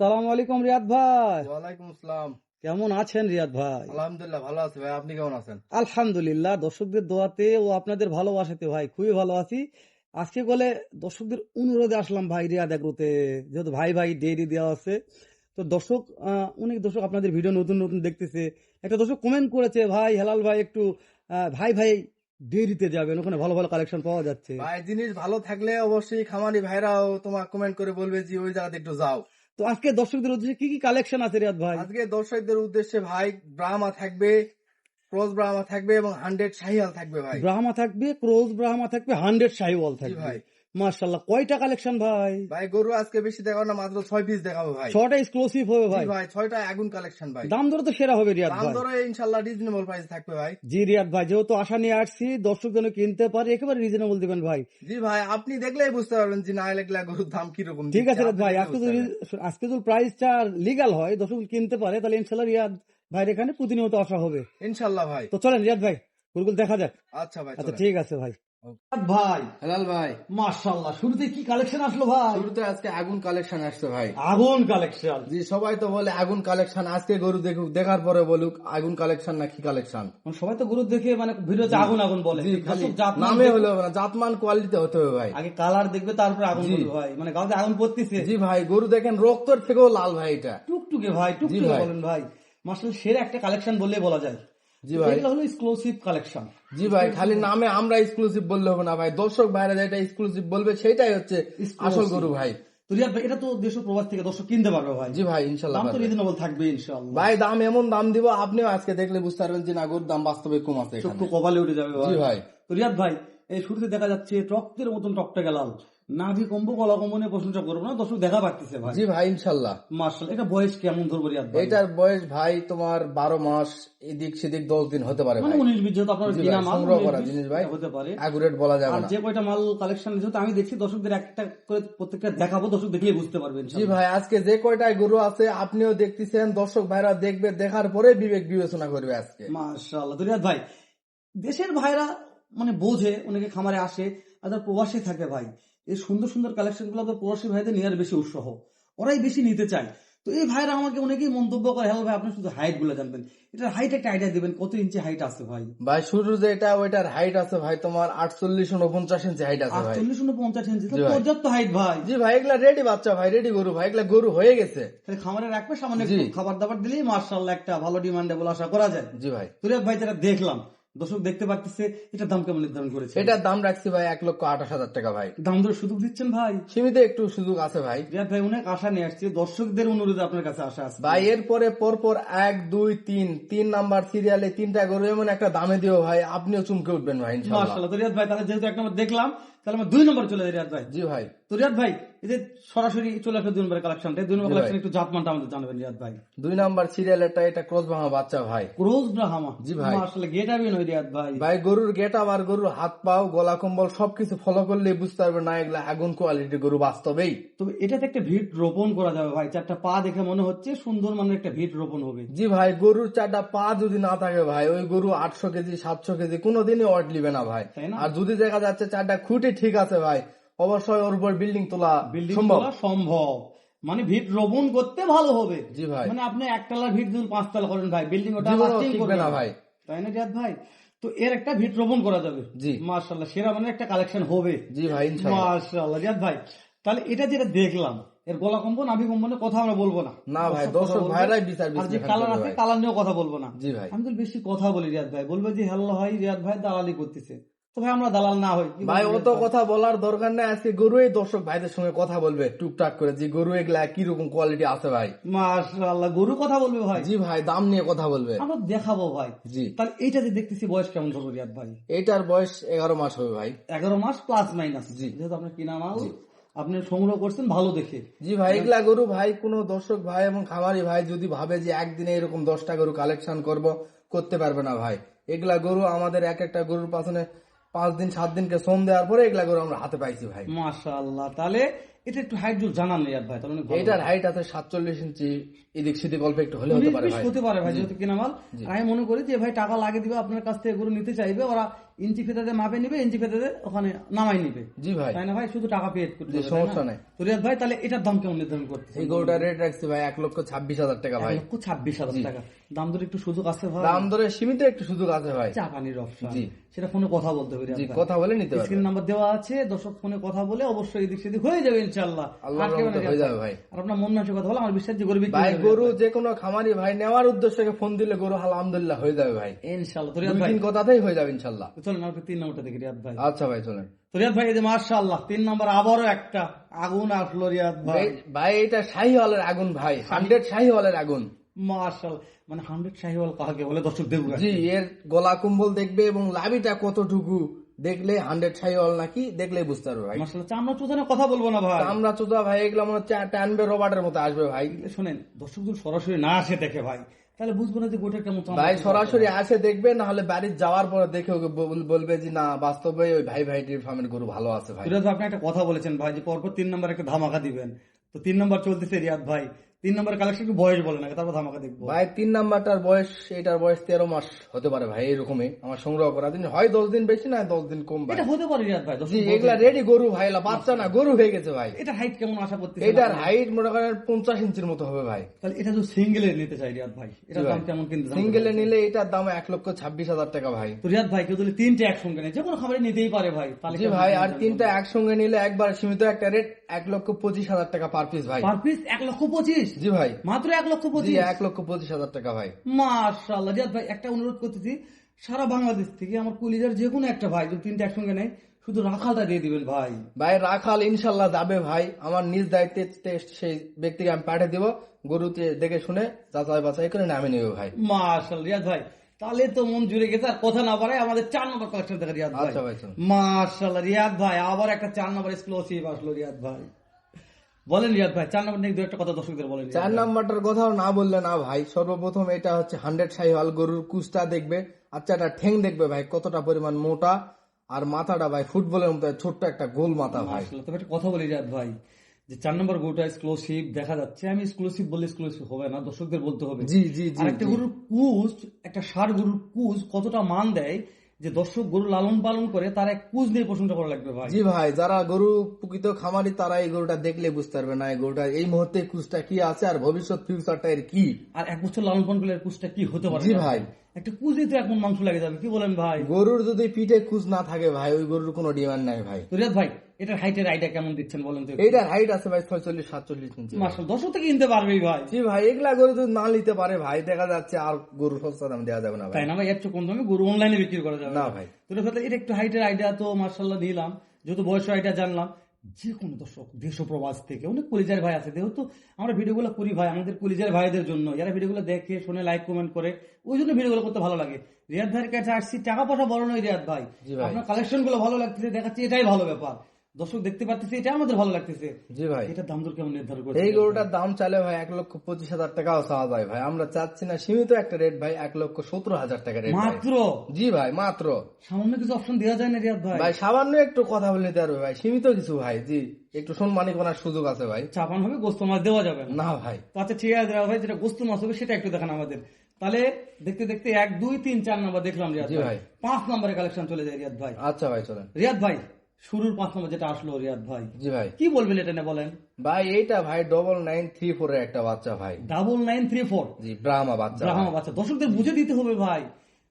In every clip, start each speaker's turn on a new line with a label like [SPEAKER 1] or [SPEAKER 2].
[SPEAKER 1] সালাম আলাইকুম রিয়াদ ভাই।
[SPEAKER 2] ওয়ালাইকুম আসসালাম।
[SPEAKER 1] কেমন আছেন রিয়াদ ভাই?
[SPEAKER 2] আলহামদুলিল্লাহ ভালো আছি ভাই। আপনি কেমন আছেন?
[SPEAKER 1] আলহামদুলিল্লাহ দর্শকদের দোয়াতে ও আপনাদের ভালোবাসাতে ভাই খুবই ভালো আছি। আজকে বলে দর্শকদের অনুরোধে আসলাম ভাই রিয়াদ এগ্রোতে। যেহেতু ভাই ভাই ডেইরি দেওয়া আছে। তো দর্শক অনেক দর্শক আপনাদের ভিডিও নতুন নতুন দেখতেছে। একটা দর্শক কমেন্ট করেছে ভাই হেলাল ভাই একটু ভাই ভাই ডেইরিতে যাবেন ওখানে ভালো ভালো কালেকশন পাওয়া যাচ্ছে।
[SPEAKER 2] ভাই জিনিস ভালো থাকলে অবশ্যই খামারি ভাইরাও তোমার কমেন্ট করে বলবে যে ওই জায়গাতে একটু যাও।
[SPEAKER 1] তো আজকে দর্শকদের উদ্দেশ্যে কি কি কালেকশন আছে রিয়াদ ভাই?
[SPEAKER 2] আজকে দর্শকদের উদ্দেশ্যে ভাই ব্রাহ্মা থাকবে ক্রোজ ব্রাহ্মা থাকবে এবং হান্ড্রেড শাহিওয়াল থাকবে ভাই।
[SPEAKER 1] ব্রাহ্মা থাকবে ক্রোজ ব্রাহ্মা থাকবে হান্ড্রেড শাহিওয়াল থাকবে।
[SPEAKER 2] ভাই।
[SPEAKER 1] মার্শাল্লাহ কয়টা কালেকশন ভাই?
[SPEAKER 2] ভাই গরু আজকে বেশি দেখাবো না মাত্র ছয় পিস দেখাবো ভাই।
[SPEAKER 1] ছটা এক্সক্লুসিভ হবে ভাই।
[SPEAKER 2] ভাই ছয়টা আগুন কালেকশন ভাই।
[SPEAKER 1] দাম দরে তো সেরা হবে রিয়াদ
[SPEAKER 2] দাম
[SPEAKER 1] ভাই।
[SPEAKER 2] ধরে ইনশাল্লাহ রিজনেবল প্রাইস থাকবে ভাই।
[SPEAKER 1] জি রিয়াদ ভাই যেহেতু আশা নিয়ে আসছি দর্শক যেন কিনতে পারে একেবারে রিজনেবল দিবেন ভাই।
[SPEAKER 2] জি ভাই আপনি দেখলেই বুঝতে পারবেন যে না লাগলে গরুর দাম কীরকম
[SPEAKER 1] ঠিক আছে রিয়াদ ভাই আজকে যদি আজকে যদি প্রাইসটা লিগাল হয় দর্শক কিনতে পারে তাহলে ইনশাল্লাহ রিয়াদ ভাইয়ের এখানে প্রতিনিয়ত আসা হবে।
[SPEAKER 2] ইনশাল্লাহ ভাই।
[SPEAKER 1] তো চলেন রিয়াদ ভাই গুরুকুল দেখা যাক।
[SPEAKER 2] আচ্ছা ভাই
[SPEAKER 1] আচ্ছা ঠিক আছে ভাই। ভাই।
[SPEAKER 2] হেলাল ভাই।
[SPEAKER 1] মার্শাল্লাহ শুরুতে কি কালেকশন আসলো ভাই?
[SPEAKER 2] শুরুতে আজকে আগুন কালেকশন আসছে ভাই।
[SPEAKER 1] আগুন কালেকশন
[SPEAKER 2] জি সবাই তো বলে আগুন কালেকশন আজকে গরু দেখুক দেখার পরে বলুক আগুন কালেকশন না কি কালেকশন
[SPEAKER 1] সবাই তো গরু দেখে মানে ভিডিওতে আগুন আগুন বলে।
[SPEAKER 2] নামে হলে না জাতমান কোয়ালিটি হতে হবে ভাই।
[SPEAKER 1] আগে কালার দেখবে তারপরে আগুন ভাই। মানে গাছে আগুন পড়তেছে।
[SPEAKER 2] জি ভাই গরু দেখেন রক্তর থেকেও লাল ভাই এটা।
[SPEAKER 1] টুকটুকে ভাই টুকটুকে। বলেন ভাই। মার্শাল সেরা একটা কালেকশন বললে বলা যায়।
[SPEAKER 2] জি ভাই।
[SPEAKER 1] এগুলো হলো এক্সক্লুসিভ কালেকশন
[SPEAKER 2] জি ভাই খালি নামে আমরা এক্সক্লুসিভ বললে হবে না ভাই। দর্শক যেটা এক্সক্লুসিভ বলবে সেটাই হচ্ছে আসল গরু ভাই।
[SPEAKER 1] তো রিয়াদ ভাই এটা তো দেশ প্রবাস থেকে দর্শক কিনতে পারবে ভাই।
[SPEAKER 2] জি ভাই ইনশাল্লাহ
[SPEAKER 1] দাম তো রিজনেবল থাকবে ইনশাআল্লাহ
[SPEAKER 2] ভাই দাম এমন দাম দিব আপনিও আজকে দেখলে বুঝতে পারবেন যে না গরুর দাম বাস্তবে কম আছে।
[SPEAKER 1] চক্ষু কপালে উঠে যাবে
[SPEAKER 2] জি ভাই।
[SPEAKER 1] তো রিয়াদ ভাই এই শুরুতে দেখা যাচ্ছে টক্তের মতন টকটা গেলাল নাভি কম্ব গলা কম্ব নিয়ে প্রশংসা করব না দর্শক দেখা পাচ্ছে ভাই।
[SPEAKER 2] জি ভাই ইনশাল্লাহ।
[SPEAKER 1] মার্শাল এটা বয়স কেমন ধরবো
[SPEAKER 2] এটার বয়স ভাই তোমার বারো মাস এদিক সেদিক দশ দিন হতে পারে
[SPEAKER 1] মানে উনিশ বিশ যেহেতু আপনার
[SPEAKER 2] ভাই,
[SPEAKER 1] মাল
[SPEAKER 2] সংগ্রহ করা জিনিস ভাই।
[SPEAKER 1] হতে পারে।
[SPEAKER 2] অ্যাকুরেট বলা যাবে না।
[SPEAKER 1] যে কয়টা মাল কালেকশন যেহেতু আমি দেখছি দর্শকদের একটা করে প্রত্যেকটা দেখাবো দর্শক দেখলেই বুঝতে পারবেন
[SPEAKER 2] জি ভাই আজকে যে কয়টায় গরু আছে আপনিও দেখতেছেন দর্শক ভাইরা দেখবে দেখার পরে বিবেক বিবেচনা করবে আজকে।
[SPEAKER 1] মাশাআল্লাহ তো ভাই দেশের ভাইরা মানে বোঝে অনেকে খামারে আসে আর প্রবাসী থাকে ভাই। এই সুন্দর সুন্দর কালেকশনগুলো তো প্রবাসী ভাইদের নেওয়ার বেশি উৎসাহ। ওরাই বেশি নিতে চায়। তো এই ভাইরা আমাকে অনেকেই মন্তব্য করে হ্যালো ভাই আপনি শুধু হাইটগুলো জানবেন এটার হাইট একটা আইডিয়া দিবেন কত ইঞ্চি হাইট আছে ভাই?
[SPEAKER 2] ভাই শুরু যেটা ওইটার হাইট আছে ভাই তোমার আটচল্লিশ উনপঞ্চাশ ইঞ্চি হাইট আছে ভাই।
[SPEAKER 1] আটচল্লিশ পঞ্চাশ ইঞ্চি পর্যাপ্ত হাইট ভাই।
[SPEAKER 2] জি ভাই এগুলা রেডি বাচ্চা ভাই রেডি গরু ভাই এগুলা গরু হয়ে গেছে।
[SPEAKER 1] তাহলে খামারে রাখবে সামান্য খাবার দাবার দিলেই মার্শাল্লাহ একটা ভালো ডিমান্ডেবল আশা করা যায়।
[SPEAKER 2] জি ভাই।
[SPEAKER 1] তো রিয়াদ ভাই যেটা দেখলাম দর্শক দেখতে পারতেছে এটার দাম কেমন নির্ধারণ করেছে?
[SPEAKER 2] এটার দাম রাখছি ভাই এক লক্ষ আঠাশ হাজার টাকা ভাই।
[SPEAKER 1] দাম ধরে সুযোগ দিচ্ছেন ভাই?
[SPEAKER 2] সীমিত একটু সুযোগ আছে ভাই।
[SPEAKER 1] রিয়াদ ভাই অনেক আশা নিয়ে আসছে। দর্শকদের অনুরোধে আপনার কাছে আশা আছে।
[SPEAKER 2] ভাই এরপরে পরপর এক দুই তিন তিন নাম্বার সিরিয়ালে তিনটা গরু এমন একটা দামে দিও ভাই আপনিও চুমকে উঠবেন ভাই
[SPEAKER 1] মার্শাল্লাহ তো রিয়াদ ভাই তাহলে যেহেতু এক নম্বর দেখলাম তাহলে আমরা দুই নম্বর চলে যাই রিয়াদ ভাই।
[SPEAKER 2] জি ভাই।
[SPEAKER 1] তো রিয়াদ ভাই এই যে সরাসরি চলে আসলে দুই নম্বর কালেকশনটা দুই নম্বর। কালেকশন একটু আমাদের জানাবেন রিয়াদ ভাই।
[SPEAKER 2] দুই নাম্বার সিরিয়ালেরটা এটা বাচ্চা ভাই। জি ভাই।
[SPEAKER 1] গেট নয় রিয়াদ ভাই।
[SPEAKER 2] ভাই গরুর গেট আর গরুর হাত পাও গলা কম্বল সবকিছু ফলো করলে বুঝতে পারবে না এগুলা আগুন কোয়ালিটির গরু বাস্তবেই।
[SPEAKER 1] তবে এটাতে একটা ভিট রোপণ করা যাবে ভাই চারটা পা দেখে মনে হচ্ছে সুন্দর মানের একটা ভিট রোপণ হবে।
[SPEAKER 2] জি ভাই গরুর চারটা পা যদি না থাকে ভাই ওই গরু আটশো কেজি সাতশো কেজি কোনোদিনই অট লিবে না ভাই। আর যদি দেখা যাচ্ছে চারটা খুঁটি ঠিক আছে ভাই অবশ্যই ওর উপর বিল্ডিং তোলা
[SPEAKER 1] বিল্ডিং
[SPEAKER 2] সম্ভব।
[SPEAKER 1] সম্ভব। মানে ভিট রোপণ করতে ভালো হবে।
[SPEAKER 2] জি ভাই।
[SPEAKER 1] মানে আপনি একতলা ভিট যদি পাঁচতলা করেন ভাই বিল্ডিং ওটা করবে।
[SPEAKER 2] না ভাই।
[SPEAKER 1] তাই না রিয়াদ ভাই? তো এর একটা ভিট রোপণ করা যাবে।
[SPEAKER 2] জি।
[SPEAKER 1] মার্শাল্লাহ সেরা মানে একটা কালেকশন হবে।
[SPEAKER 2] জি ভাই
[SPEAKER 1] মার্শাল্লাহ রিয়াদ ভাই। তাহলে এটা যেটা দেখলাম এর গলা কম্পন আভি কম্পনের কথা আমরা বলব না।
[SPEAKER 2] না ভাই
[SPEAKER 1] দর্শক
[SPEAKER 2] ভাইরাই বিচার
[SPEAKER 1] আর যে কালার আছে কালার নিয়েও কথা বলব না।
[SPEAKER 2] জি ভাই।
[SPEAKER 1] আমি তো বেশি কথা বলি রিয়াদ ভাই। বলবে যে হ্যালো ভাই রিয়াদ ভাই দালালি করতেছে। তো ভাই আমরা দালাল না হই
[SPEAKER 2] ভাই অত কথা বলার দরকার নাই। আজকে গরুই দর্শক ভাইদের সঙ্গে কথা বলবে টুকটাক করে। যে গরু এগুলা কীরকম কোয়ালিটি আছে ভাই?
[SPEAKER 1] মার্শাল্লাহ গরু কথা বলবে ভাই?
[SPEAKER 2] জি ভাই দাম নিয়ে কথা বলবে।
[SPEAKER 1] আমরা দেখাবো ভাই।
[SPEAKER 2] জি।
[SPEAKER 1] তাহলে এইটা যে দেখতেছি বয়স কেমন ধরবো রিয়াদ ভাই?
[SPEAKER 2] এইটার বয়স এগারো মাস হবে ভাই।
[SPEAKER 1] এগারো মাস প্লাস মাইনাস
[SPEAKER 2] জি।
[SPEAKER 1] যেহেতু আপনার কিনা মাল আপনি সংগ্রহ করছেন ভালো দেখে।
[SPEAKER 2] জি ভাই এগুলা গরু ভাই কোন দর্শক ভাই এবং খামারি ভাই যদি ভাবে যে একদিনে এরকম দশটা গরু কালেকশন করব করতে পারবে না ভাই। এগুলা গরু আমাদের এক একটা গরুর পাশনে পাঁচ দিন সাত দিনকে সোম দেওয়ার পরে এগুলা করে আমরা হাতে পাইছি ভাই।
[SPEAKER 1] মাশাআল্লাহ তাহলে এটা একটু হাইট জোর জানান ইয়াদ ভাই তাহলে
[SPEAKER 2] এটার হাইট আছে সাতচল্লিশ ইঞ্চি এদিক সেদিক অল্প একটু হলে হতে পারে
[SPEAKER 1] হতে পারে ভাই যেহেতু কিনা মাল। আমি মনে করি যে ভাই টাকা লাগে দিবে আপনার কাছ থেকে গরু নিতে চাইবে ওরা ইঞ্চি ফেতাতে মাপে নিবে ইঞ্চি ফেতাতে ওখানে নামাই নিবে।
[SPEAKER 2] জি ভাই।
[SPEAKER 1] তাই না ভাই? শুধু টাকা পে করতে হবে,
[SPEAKER 2] সমস্যা নাই।
[SPEAKER 1] তো রিয়াদ ভাই তাহলে এটার দাম কেমন নির্ধারণ করতে
[SPEAKER 2] এই গরুটার রেট রাখছি ভাই এক লক্ষ ছাব্বিশ হাজার টাকা ভাই।
[SPEAKER 1] এক লক্ষ ছাব্বিশ হাজার টাকা। দাম ধরে একটু সুযোগ আছে ভাই?
[SPEAKER 2] দাম ধরে সীমিত একটু সুযোগ আছে ভাই।
[SPEAKER 1] চা পানির অপশন
[SPEAKER 2] জি।
[SPEAKER 1] সেটা ফোনে কথা বলতে হবে
[SPEAKER 2] জি কথা বলে নিতে পারবে
[SPEAKER 1] স্ক্রিন নাম্বার দেওয়া আছে দর্শক ফোনে কথা বলে অবশ্যই এদিক সেদিক হয়ে যাবে কেমন
[SPEAKER 2] রহমতে হয়ে যাবে ভাই।
[SPEAKER 1] আর আপনার মন মানসিক কথা বলে আমার বিশ্বাস যে গরু বিক্রি
[SPEAKER 2] ভাই গরু যে কোনো খামারি ভাই নেওয়ার উদ্দেশ্যে ফোন দিলে গরু আলহামদুলিল্লাহ হয়ে যাবে ভাই।
[SPEAKER 1] ইনশাল্লাহ তো রিয়াদ ভাই
[SPEAKER 2] কথাতেই হয়ে যাবে ইনশাল্লাহ
[SPEAKER 1] চলেন আমরা তিন নম্বরটা দেখি রিয়াদ ভাই।
[SPEAKER 2] আচ্ছা ভাই চলেন।
[SPEAKER 1] তো রিয়াদ ভাই এই যে মার্শাল্লাহ তিন নম্বর আবারও একটা আগুন আসলো রিয়াদ ভাই।
[SPEAKER 2] ভাই- এটা শাহিওয়ালের আগুন ভাই হান্ড্রেড শাহিওয়ালের আগুন।
[SPEAKER 1] মার্শাল মানে হান্ড্রেড শাহিওয়াল কাহাকে বলে? দর্শক দেখবে
[SPEAKER 2] জি এর গলা কুম্বল দেখবে এবং লাভিটা কতটুকু দেখলে হান্ড্রেড শাহিওয়াল নাকি দেখলে বুঝতে পারবে ভাই।
[SPEAKER 1] মার্শাল চামড়া চোদানে কথা বলব না ভাই।
[SPEAKER 2] আমরা চোদা ভাই এগুলো মনে হচ্ছে টানবে রবার্টের মতো আসবে ভাই।
[SPEAKER 1] শোনেন দর্শক যদি সরাসরি না আসে দেখে ভাই তাহলে বুঝব না যে গোটা কেমন
[SPEAKER 2] ভাই সরাসরি আসে দেখবে না হলে বাড়ির যাওয়ার পরে দেখে ওকে বলবে যে না বাস্তবে ওই ভাই ভাইটির ফার্মের গরু ভালো আছে ভাই।
[SPEAKER 1] আপনি একটা কথা বলেছেন ভাই যে পরপর তিন নম্বর একটা ধামাকা দিবেন। তো তিন নম্বর চলতেছে রিয়াদ ভাই। তিন নম্বর কালেকশন একটু বয়স বলেন আগে তারপর ধামাকা দেখব।
[SPEAKER 2] ভাই তিন নাম্বারটার বয়স এটার বয়স তেরো মাস হতে পারে ভাই এরকমই আমার সংগ্রহ করা দিন। হয় দশ দিন বেশি না দশ দিন কম ভাই।
[SPEAKER 1] এটা হতে পারে রিয়াদ ভাই
[SPEAKER 2] জি এগুলা রেডি গরু ভাই এলা বাচ্চা না গরু হয়ে গেছে ভাই।
[SPEAKER 1] এটা হাইট কেমন আশা করতে
[SPEAKER 2] এটার হাইট মনে করেন পঞ্চাশ ইঞ্চির মতো হবে ভাই।
[SPEAKER 1] তাহলে এটা যদি সিঙ্গেলে নিতে চাই রিয়াদ ভাই। এটার দাম কেমন কিন্তু
[SPEAKER 2] সিঙ্গেলে নিলে এটার দাম এক লক্ষ ছাব্বিশ হাজার টাকা ভাই।
[SPEAKER 1] তো রিয়াদ ভাই কেউ যদি তিনটে একসঙ্গে নেয় যে কোনো খাবারে নিতেই পারে ভাই তাহলে
[SPEAKER 2] জি ভাই আর তিনটা একসঙ্গে নিলে একবার সীমিত একটা রেট এক লক্ষ পঁচিশ হাজার টাকা পার পিস ভাই।
[SPEAKER 1] পার পিস এক লক্ষ পঁচিশ?
[SPEAKER 2] জি ভাই।
[SPEAKER 1] মাত্র এক লক্ষ পঁচিশ।
[SPEAKER 2] এক লক্ষ পঁচিশ হাজার টাকা ভাই।
[SPEAKER 1] মাশাআল্লাহ। রিয়াদ ভাই একটা অনুরোধ করতেছি সারা বাংলাদেশ থেকে আমার কলিজার যে কোনো একটা ভাই যদি তিনটে একসঙ্গে নেয় শুধু রাখালটা দিয়ে দিবেন ভাই।
[SPEAKER 2] ভাই রাখাল ইনশাল্লাহ যাবে ভাই। আমার নিজ দায়িত্বে সেই ব্যক্তিকে আমি পাঠিয়ে দিব। গরুতে দেখে শুনে যাচাই বাছাই করে নামে নেবে ভাই।
[SPEAKER 1] মাশাআল্লাহ। রিয়াদ ভাই তাহলে তো মন জুড়ে গেছে। আর কথা না বাড়ায় আমাদের চার নম্বর কালেকশন দেখা রিয়াদ ভাই।
[SPEAKER 2] আচ্ছা।
[SPEAKER 1] মাশাআল্লাহ। রিয়াদ ভাই আবার একটা চার নম্বর এক্সক্লুসিভ আসলো রিয়াদ ভাই। বলেন রিয়াদ ভাই চার নম্বর নিয়ে দু একটা কথা দর্শকদের বলেন
[SPEAKER 2] চার। নাম্বারটার কথাও না বললে না ভাই সর্বপ্রথম এটা হচ্ছে হান্ড্রেড সাইহাল গরুর কুচটা দেখবে আচ্ছা এটা ঠেং দেখবে ভাই কতটা পরিমাণ মোটা আর মাথাটা ভাই ফুটবলের মতো ছোট্ট একটা গোল মাথা ভাই।
[SPEAKER 1] তবে একটা কথা বলি রিয়াদ ভাই যে চার নম্বর গরুটা এক্সক্লুসিভ দেখা যাচ্ছে আমি এক্সক্লুসিভ বলে এক্সক্লুসিভ হবে না দর্শকদের বলতে হবে।
[SPEAKER 2] জি জি জি
[SPEAKER 1] একটা গরুর কুজ একটা ষাট গরুর কুজ কতটা মান দেয় যে দর্শক গরু লালন পালন করে তার এক কুজ নিয়ে প্রশংসা করা লাগবে ভাই।
[SPEAKER 2] জি ভাই যারা গরু প্রকৃত খামারি তারা এই গরুটা দেখলে বুঝতে পারবে না। এই গরুটা এই মুহূর্তে কুজটা কি আছে আর ভবিষ্যৎ ফিউচারটা এর কি?
[SPEAKER 1] আর এক বছর লালন পালন করলে কুজটা কি হতে পারে?
[SPEAKER 2] জি ভাই।
[SPEAKER 1] একটা কুজে তো এখন মাংস লাগে যাবে কি বলেন ভাই?
[SPEAKER 2] গরুর যদি পিঠে কুচ না থাকে ভাই ওই গরুর কোনো ডিমান্ড নাই ভাই।
[SPEAKER 1] রিয়াদ ভাই এটার হাইটের আইডিয়া কেমন দিচ্ছেন বলেন তো
[SPEAKER 2] এইটার হাইট আছে ভাই ছয়চল্লিশ সাতচল্লিশ ইঞ্চি।
[SPEAKER 1] মার্শাল দর্শক থেকে কিনতে পারবেই ভাই।
[SPEAKER 2] জি ভাই এগুলা গরু যদি না নিতে পারে ভাই দেখা যাচ্ছে আর গরু সস্তা দাম দেওয়া যাবে না ভাই।
[SPEAKER 1] তাই না ভাই? চেয়ে কম দামে গরু অনলাইনে বিক্রি করা যাবে।
[SPEAKER 2] না ভাই।
[SPEAKER 1] তো এটা একটু হাইটের আইডিয়া তো মার্শাল্লাহ নিলাম। যেহেতু বয়স আইডিয়া জানলাম যে কোনো দর্শক দেশ প্রবাস থেকে। অনেক কলিজার ভাই আছে। যেহেতু আমরা ভিডিওগুলো করি ভাই আমাদের কলিজার ভাইদের জন্য। যারা ভিডিওগুলো দেখে শুনে লাইক কমেন্ট করে ওই জন্য ভিডিওগুলো করতে ভালো লাগে। রিয়াদ ভাইয়ের কাছে আসছি। টাকা পয়সা বড় নয় রিয়াদ ভাই।
[SPEAKER 2] ভাই।
[SPEAKER 1] আপনার কালেকশনগুলো ভালো লাগছে দেখাচ্ছি এটাই ভালো ব্যাপার। দর্শক দেখতে পাচ্ছেছে এটা আমাদের ভালো লাগতেছে।
[SPEAKER 2] জি ভাই।
[SPEAKER 1] এটার দাম দর কেমন নির্ধারণ করে
[SPEAKER 2] এই গরুটার দাম চালে ভাই এক লক্ষ পঁচিশ হাজার টাকাও চাওয়া যায় ভাই। আমরা চাচ্ছি না সীমিত একটা রেট ভাই এক লক্ষ সতেরো হাজার টাকা রেট
[SPEAKER 1] মাত্র?
[SPEAKER 2] জি ভাই মাত্র।
[SPEAKER 1] সামান্য কিছু অপশন দেওয়া যায় না রিয়াদ ভাই?
[SPEAKER 2] ভাই সামান্য একটু কথা বলে ভাই সীমিত কিছু ভাই জি। একটু সম্মানিক করার সুযোগ আছে ভাই।
[SPEAKER 1] চাপান হবে গোস্ত মাছ দেওয়া যাবে না।
[SPEAKER 2] ভাই।
[SPEAKER 1] আচ্ছা ঠিক আছে ভাই যেটা গোস্ত মাছ হবে সেটা একটু দেখান আমাদের। তাহলে দেখতে দেখতে এক দুই তিন চার নাম্বার দেখলাম রিয়াদ ভাই। পাঁচ নম্বরে কালেকশন চলে যায় রিয়াদ ভাই।
[SPEAKER 2] আচ্ছা ভাই চলেন।
[SPEAKER 1] রিয়াদ ভাই শুরুর পাঁচ নম্বর যেটা আসলো রিয়াদ ভাই।
[SPEAKER 2] জি ভাই।
[SPEAKER 1] কি বলবেন এটা নিয়ে বলেন?
[SPEAKER 2] ভাই এইটা ভাই ডবল নাইন থ্রি ফোর এর একটা বাচ্চা ভাই।
[SPEAKER 1] Double nine three four
[SPEAKER 2] G Brahma বাচ্চা
[SPEAKER 1] ব্রাহ্মা বাচ্চা। দর্শকদের বুঝে দিতে হবে ভাই।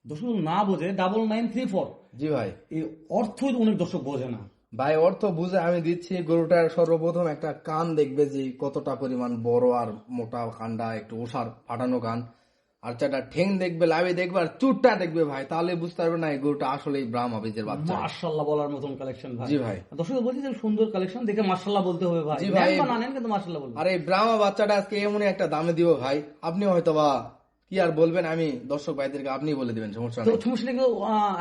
[SPEAKER 1] দর্শক না বোঝে double nine three four
[SPEAKER 2] G ভাই।
[SPEAKER 1] এই অর্থ অনেক দর্শক বোঝে না।
[SPEAKER 2] ভাই অর্থ বুঝে আমি দিচ্ছি গরুটার সর্বপ্রথম একটা কান দেখবে যে কতটা পরিমাণ বড় আর মোটা কানটা একটু ওষার ফাটানো কান। আর ঠেং দেখবে লাভে দেখবে আর চুটটা দেখবে ভাই। তাহলে বুঝতে পারবে না এই গরুটা আসলে ব্রাহ্মা বীজের বাচ্চা।
[SPEAKER 1] বলার মতন কালেকশন ভাই।
[SPEAKER 2] জি ভাই।
[SPEAKER 1] দর্শক বলছি যে সুন্দর কালেকশন দেখে বলতে হবে ভাই।
[SPEAKER 2] জি ভাই।
[SPEAKER 1] কিন্তু বলবেন
[SPEAKER 2] আর এই ব্রাহ্মা বাচ্চাটা আজকে এমনই একটা দামে দিব ভাই। আপনি হয়তো বা কি আর বলবেন? আমি দর্শক ভাইদেরকে আপনি বলে দিবেন সমস্যা
[SPEAKER 1] তো সমস্যা নেই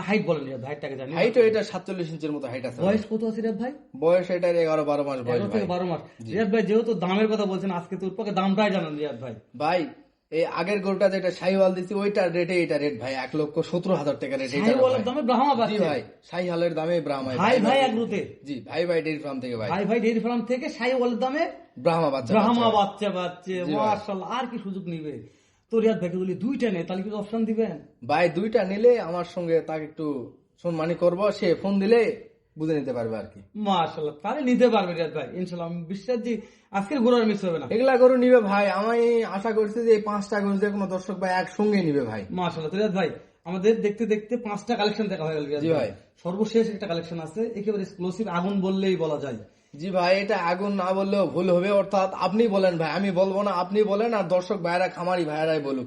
[SPEAKER 1] হাইট বলেন হাইটটাকে জানি
[SPEAKER 2] হাইটও এটা সাতচল্লিশ ইঞ্চির মতো হাইট আছে ভাই।
[SPEAKER 1] বয়স কত আছে রিয়াদ ভাই?
[SPEAKER 2] বয়স এটার এগারো বারো মাস বয়স ভাই
[SPEAKER 1] থেকে বারো মাস। রিয়াদ ভাই যেহেতু দামের কথা বলছেন আজকে তো উৎপাকে দামটাই জানান রিয়াদ ভাই।
[SPEAKER 2] ভাই এই আগের গরুটা যেটা শাহিওয়াল দিচ্ছি ওইটার রেটে এটা রেট ভাই এক লক্ষ সতেরো হাজার টাকা রেট
[SPEAKER 1] দামে ব্রাহ্মা
[SPEAKER 2] ভাই শাহিওয়ালের দামে ব্রাহ্মা
[SPEAKER 1] ভাই ভাই
[SPEAKER 2] জি ভাই ভাই ডেয়ারি ফার্ম থেকে ভাই।
[SPEAKER 1] ভাই ভাই ডেয়ারি ফার্ম থেকে সাহেবের দামে
[SPEAKER 2] ব্রাহ্মা বাচ্চা
[SPEAKER 1] ব্রাহ্মা
[SPEAKER 2] বাচ্চা।
[SPEAKER 1] বাচ্চা। আর কি সুযোগ নিবে? তো রিয়াদ ভাইকে বলি দুইটা নেই তাহলে কি অপশন দিবেন?
[SPEAKER 2] ভাই দুইটা নিলে আমার সঙ্গে তাকে একটু সম্মানী করব। সে ফোন দিলে বুঝে নিতে পারবে আর কি।
[SPEAKER 1] মাশাল্লাহ তাহলে নিতে পারবে রিয়াদ ভাই ইনশাল্লাহ আমি বিশ্বাস যে আজকের গরু আর মিস হবে না।
[SPEAKER 2] এগুলা গরু নিবে ভাই আমি আশা করছি যে এই পাঁচটা গরু যে কোনো দর্শক ভাই একসঙ্গে নিবে ভাই।
[SPEAKER 1] মাশাল্লাহ তো রিয়াদ ভাই আমাদের দেখতে দেখতে পাঁচটা কালেকশন দেখা হয়ে গেল
[SPEAKER 2] জি
[SPEAKER 1] ভাই। সর্বশেষ একটা কালেকশন আছে একেবারে এক্সক্লুসিভ আগুন বললেই বলা যায়।
[SPEAKER 2] জি ভাই এটা আগুন না বললেও ভুল হবে অর্থাৎ আপনি বলেন ভাই আমি বলব না আপনি বলেন আর দর্শক ভাইরা খামারি ভাইরাই বলুক।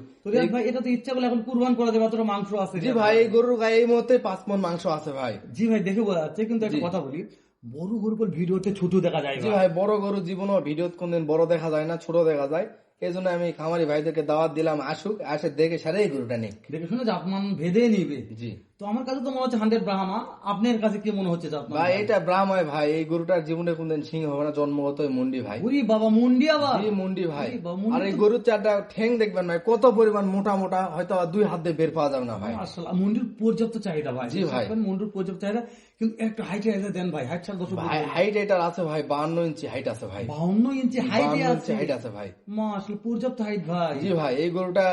[SPEAKER 1] ভাই এটা তো ইচ্ছা করলে এখন কুরবান করা যাবে অতটা মাংস আছে
[SPEAKER 2] জি ভাই গরুর গায়ে এই মুহূর্তে পাঁচ মন মাংস আছে ভাই।
[SPEAKER 1] জি ভাই দেখে বোঝা যাচ্ছে কিন্তু একটা কথা বলি বড় গরু ভিডিওতে ছোট দেখা যায়
[SPEAKER 2] জি
[SPEAKER 1] ভাই।
[SPEAKER 2] ভাই বড় গরু জীবনও ভিডিও কোনদিন বড় দেখা যায় না ছোট দেখা যায়। এই জন্য আমি খামারি ভাইদেরকে দাওয়াত দিলাম আসুক আসে দেখে সারে এই গরুটা নিক।
[SPEAKER 1] দেখে শুনে জাতমান ভেদে নিবে।
[SPEAKER 2] জি।
[SPEAKER 1] তো আমার কাছে তো মনে হচ্ছে হান্ড্রেড ব্রাহ্মা। আপনার কাছে কি মনে হচ্ছে
[SPEAKER 2] ভাই এটা ব্রাহ্ময় ভাই। এই গরুটার জীবনে কোনদিন সিং হবে না জন্মগত মুন্ডি ভাই।
[SPEAKER 1] উরি বাবা মুন্ডি আবার?
[SPEAKER 2] মুন্ডি ভাই। আর এই গরুর চারটা ঠ্যাং দেখবেন ভাই কত পরিমাণ মোটা মোটা হয়তো দুই হাত দিয়ে বের পাওয়া যাবে না ভাই।
[SPEAKER 1] আসলে মুন্ডির পর্যাপ্ত চাহিদা ভাই।
[SPEAKER 2] জি ভাই।
[SPEAKER 1] মুন্ডির পর্যাপ্ত চাহিদা কিন্তু একটা হাইট দেন ভাই হাইট ছাড়
[SPEAKER 2] ভাই হাইট এটার আছে ভাই বান্ন ইঞ্চি হাইট আছে ভাই।
[SPEAKER 1] বাউন্ন ইঞ্চি হাইটে আছে।
[SPEAKER 2] হাইট আছে ভাই।
[SPEAKER 1] মা আসলে পর্যাপ্ত হাইট ভাই।
[SPEAKER 2] জি ভাই এই গরুটা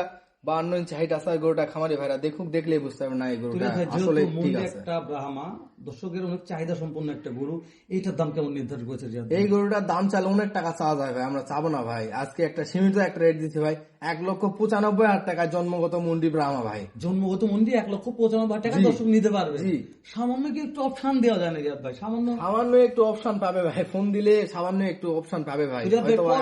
[SPEAKER 2] বান্ন ইঞ্চি হাইট আছে গরুটা খামারি ভাইরা দেখুক দেখলেই বুঝতে পারবে না এই গরুটা আসলে ঠিক আছে।
[SPEAKER 1] একটা ব্রাহ্মা দর্শকের অনেক চাহিদা সম্পন্ন একটা গরু এইটার দাম কেমন নির্ধারণ করেছে
[SPEAKER 2] এই গরুটার দাম চালে অনেক টাকা চাওয়া যায় ভাই আমরা চাবো না ভাই। আজকে একটা সীমিত একটা রেট দিচ্ছি ভাই এক লক্ষ পঁচানব্বই হাজার টাকা জন্মগত মুন্ডি ব্রাহ্মা ভাই।
[SPEAKER 1] জন্মগত মন্দির এক লক্ষ পঁচানব্বই হাজার টাকা দর্শক নিতে পারবে। সামান্য কি একটু অপশন দেওয়া যায় না রিয়াদ ভাই সামান্য
[SPEAKER 2] সামান্য একটু অপশন পাবে ভাই। ফোন দিলে সামান্য একটু অপশন পাবে ভাই।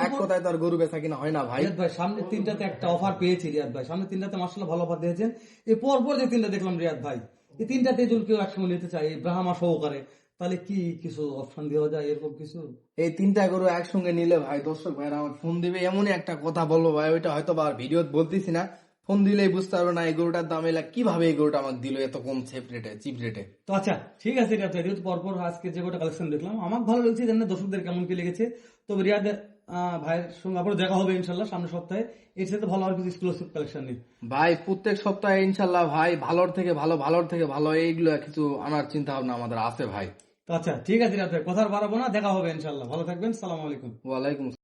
[SPEAKER 2] এক কথায় তো আর গরু বেচা কিনা হয় না ভাই।
[SPEAKER 1] রিয়াদ ভাই সামনে তিনটাতে একটা অফার পেয়েছি রিয়াদ ভাই। সামনে তিনটাতে মার্শাল্লাহ ভালো অফার দিয়েছেন। এই পর পর যে তিনটা দেখলাম রিয়াদ ভাই এই তিনটাতে যদি কেউ একসঙ্গে নিতে চায় এই ব্রাহ্মা সহকারে তাহলে কি কিছু অপশন দেওয়া যায় এরকম কিছু?
[SPEAKER 2] এই তিনটা গরু একসঙ্গে নিলে ভাই দর্শক ভাইরা আমার ফোন দিবে। এমনই একটা কথা বলব ভাই ওইটা হয়তো বা ভিডিও বলতেছি না। ফোন দিলেই বুঝতে পারবে না এই গরুটার দাম এলা কীভাবে এই গরুটা আমাকে দিল এত কম চেপ রেটে চিপ রেটে
[SPEAKER 1] তো আচ্ছা ঠিক আছে রিয়াদ ভাই পরপর আজকে যে কটা কালেকশন দেখলাম আমার ভালো লেগেছে জানি দর্শকদের কেমন কি লেগেছে। তবে রিয়াদ ভাইয়ের সঙ্গে আবার দেখা হবে ইনশাল্লাহ সামনের সপ্তাহে। এর সাথে ভালো আর কিছু এক্সক্লুসিভ কালেকশন নিই
[SPEAKER 2] ভাই প্রত্যেক সপ্তাহে ইনশাল্লাহ ভাই ভালোর থেকে ভালো ভালোর থেকে ভালো এইগুলো কিছু আনার চিন্তা ভাবনা আমাদের আছে ভাই।
[SPEAKER 1] তো আচ্ছা ঠিক আছে কথা বাড়াবো না দেখা হবে ইনশাল্লাহ ভালো থাকবেন সালাম আলাইকুম।
[SPEAKER 2] ওয়ালাইকুম